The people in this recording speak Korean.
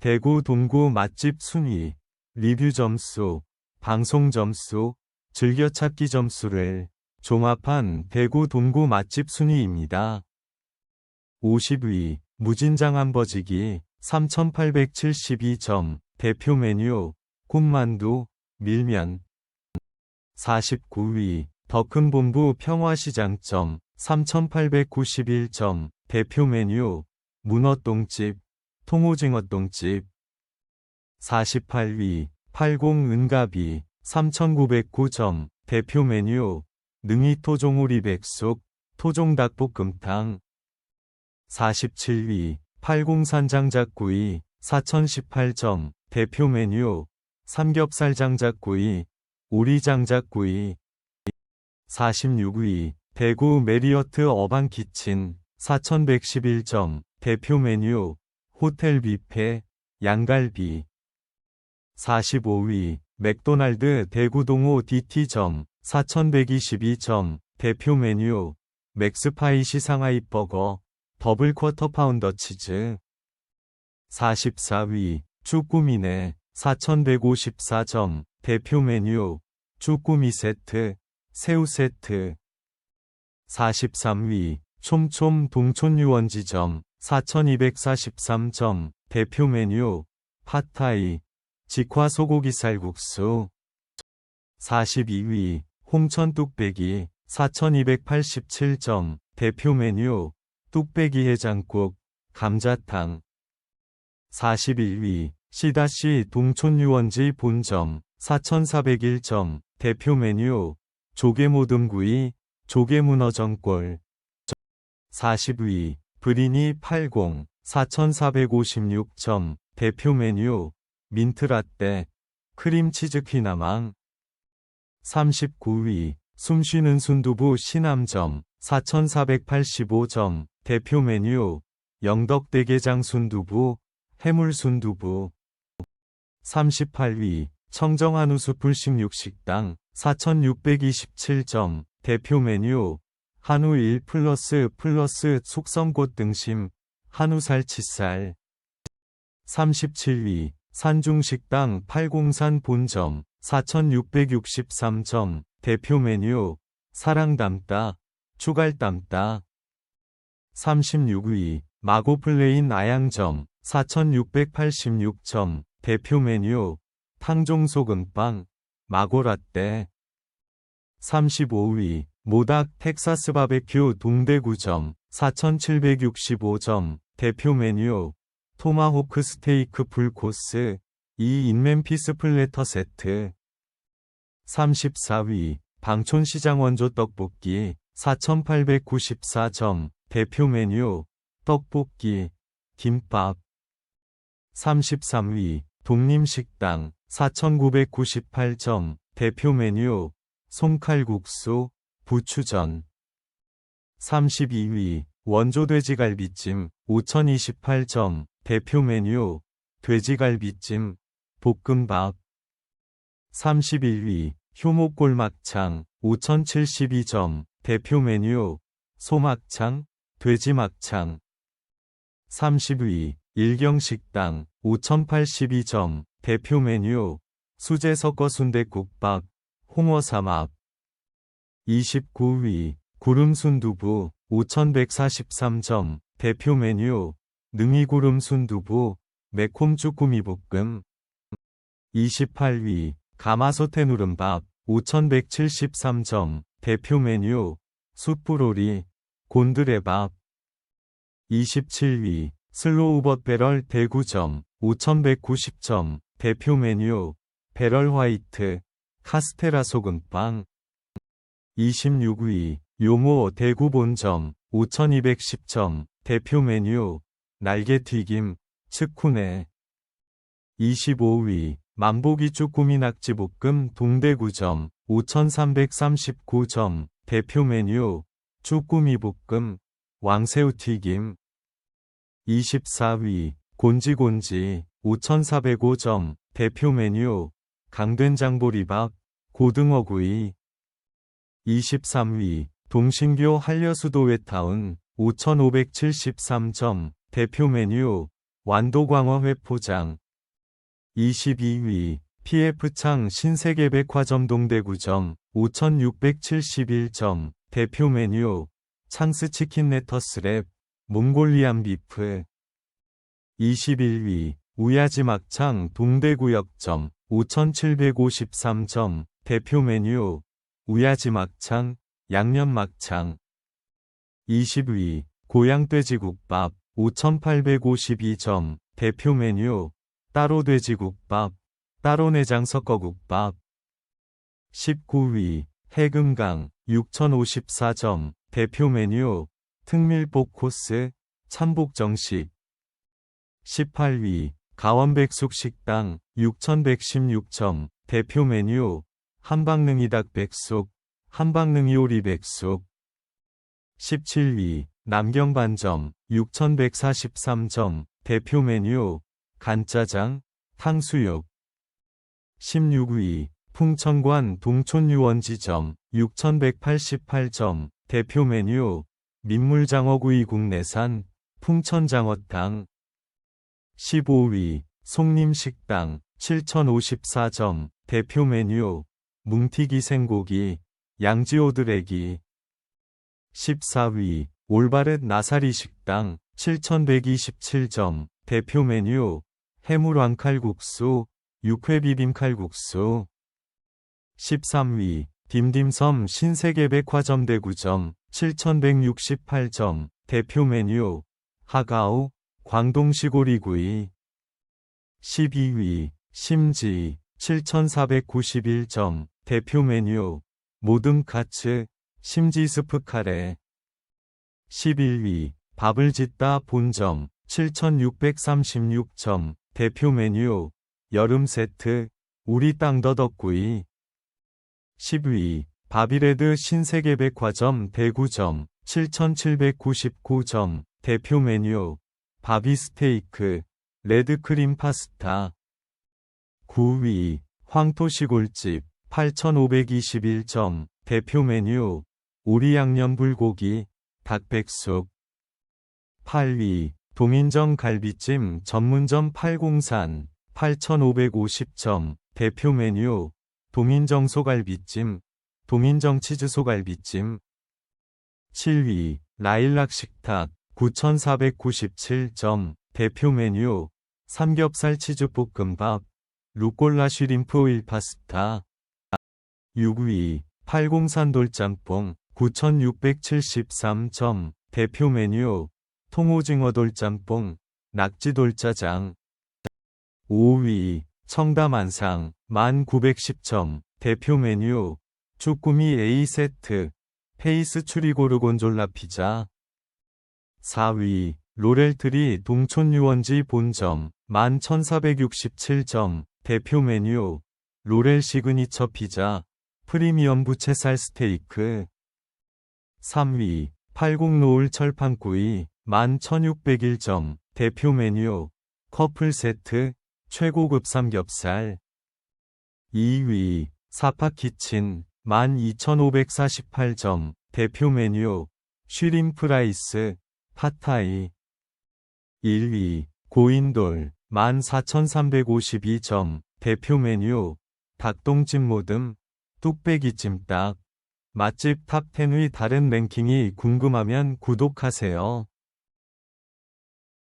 대구 동구 맛집 순위, 리뷰 점수, 방송 점수, 즐겨찾기 점수를 종합한 대구 동구 맛집 순위입니다. 50위 무진장 함버지기 3872점 대표 메뉴 꿈만두 밀면 49위 더큰 본부 평화시장점 3891점 대표 메뉴 문어똥집 통오징어똥집. 48위 80은가비 3909점 대표 메뉴. 능이 토종오리 백숙 토종닭볶음탕. 47위 80산장작구이 4018점 대표 메뉴. 삼겹살 장작구이 오리 장작구이. 46위 대구 메리어트 어반 키친 4111점 대표 메뉴 호텔 뷔페 양갈비 45위 맥도날드 대구동호 DT점 4122점 대표 메뉴 맥스파이시 상하이 버거 더블 쿼터 파운더 치즈. 44위 쭈꾸미네 4154점 대표 메뉴 쭈꾸미 세트 새우 세트. 43위 촘촘 동촌유원지점 4243점 대표 메뉴 팟타이 직화 소고기 쌀국수. 42위 홍천 뚝배기 4287점 대표 메뉴 뚝배기 해장국 감자탕. 41위 시다시 동촌유원지 본점 4401점 대표 메뉴 조개모듬구이 조개문어전골. 40위 브리니 80 4456점 대표 메뉴 민트라떼 크림치즈 퀴나망 39위 숨쉬는 순두부 시남점 4485점 대표 메뉴 영덕대게장 순두부 해물 순두부. 38위 청정한우 숯불식육식당 4627점 대표 메뉴 한우 1 플러스 플러스 속성꽃 등심 한우 살 치살. 37위 산중식당 803 본점 4663점 대표 메뉴 사랑 담다 추갈 담다. 36위 마고플레인 아양점 4686점 대표 메뉴 탕종소금빵 마고라떼. 35위 모닥 텍사스 바베큐 동대구점 4765점 대표 메뉴 토마호크 스테이크 풀코스 2인 맨 피스 플래터 세트. 34위 방촌시장 원조 떡볶이 4894점 대표 메뉴 떡볶이 김밥. 33위 독림식당 4998점 대표 메뉴 솜칼국수 부추전. 32위 원조돼지갈비찜 5028점 대표 메뉴 돼지갈비찜 볶음밥. 31위 효목골 막창 5072점 대표 메뉴 소막창 돼지 막창. 30위 일경식당 5082점 대표 메뉴 수제 섞어 순대국밥 홍어삼합 29위 구름순두부 5143점 대표 메뉴 능이구름 순두부 매콤 쭈꾸미 볶음. 28위 가마솥에 누른밥 5173점 대표 메뉴 숯불오리 곤드레밥. 27위 슬로우버 배럴 대구점 5190점 대표 메뉴 배럴 화이트 카스테라 소금빵 26위 요모 대구 본점 5210점 대표 메뉴 날개튀김 츠쿠네 25위 만보기 쭈꾸미 낙지볶음 동대구점 5339점 대표 메뉴 쭈꾸미 볶음 왕새우튀김. 24위 곤지곤지 5405점 대표 메뉴 강된장보리밥 고등어구이 23위 동신교 한려수도 웨타운 5573점 대표 메뉴 완도광어 회포장. 22위 PF창 신세계백화점 동대구점 5671점 대표 메뉴 창스치킨 레터스랩 몽골리안 비프. 21위 우야지 막창 동대구역점 5753점 대표 메뉴 우야지 막창 양념 막창. 20위 고향돼지국밥 5852점 대표 메뉴 따로 돼지국밥 따로 내장 섞어 국밥. 19위 해금강 6054점 대표 메뉴 특밀복 코스 참복 정식. 18위 가원백숙 식당 6116점 대표 메뉴 한방능이 닭백숙 한방능이 오리백숙. 17위 남경반점 6143점 대표 메뉴 간짜장 탕수육. 16위 풍천관 동촌유원지점 6188점 대표 메뉴 민물장어구이 국내산 풍천장어탕. 15위 송림식당 7054점 대표 메뉴 뭉티기 생고기 양지오드레기. 14위 올바렛 나사리 식당 7127점. 대표 메뉴 해물왕칼국수 육회비빔칼국수. 13위 딤딤섬 신세계백화점 대구점 7168점. 대표 메뉴 하가오 광동시골이구이. 12위 심지 7491점 대표 메뉴 모듬 카츠 심지스프 카레. 11위 밥을 짓다 본점 7636점 대표 메뉴 여름 세트 우리 땅 더덕구이. 10위 바비레드 신세계 백화점 대구점 7799점 대표 메뉴 바비 스테이크 레드크림 파스타. 9위 황토시골집 8521점 대표 메뉴 오리 양념 불고기 닭백숙. 8위 동인정 갈비찜 전문점 803 8550점 대표 메뉴 동인정 소갈비찜 동인정 치즈 소갈비찜. 7위 라일락 식탁 9497점 대표 메뉴 삼겹살 치즈 볶음밥 루꼴라 쉬림프 오일 파스타 6위 803 돌짬뽕 9673 점 대표 메뉴 통오징어 돌짬뽕 낙지 돌짜장. 5위 청담 안상 1910점 대표 메뉴 쭈꾸미 A세트 페이스 추리 고르곤졸라 피자. 4위 로렐트리 동촌유원지 본점 11,467점 대표 메뉴 로렐 시그니처 피자 프리미엄 부채살 스테이크. 3위 80노을 철판구이 11,601점 대표 메뉴 커플 세트 최고급 삼겹살. 2위 사파키친 12,548점 대표 메뉴 쉬림프 라이스 팟타이. 1위 고인돌 14,352점 대표 메뉴 닭똥찜 모듬 뚝배기 찜닭 맛집 탑10의 다른 랭킹이 궁금하면 구독하세요.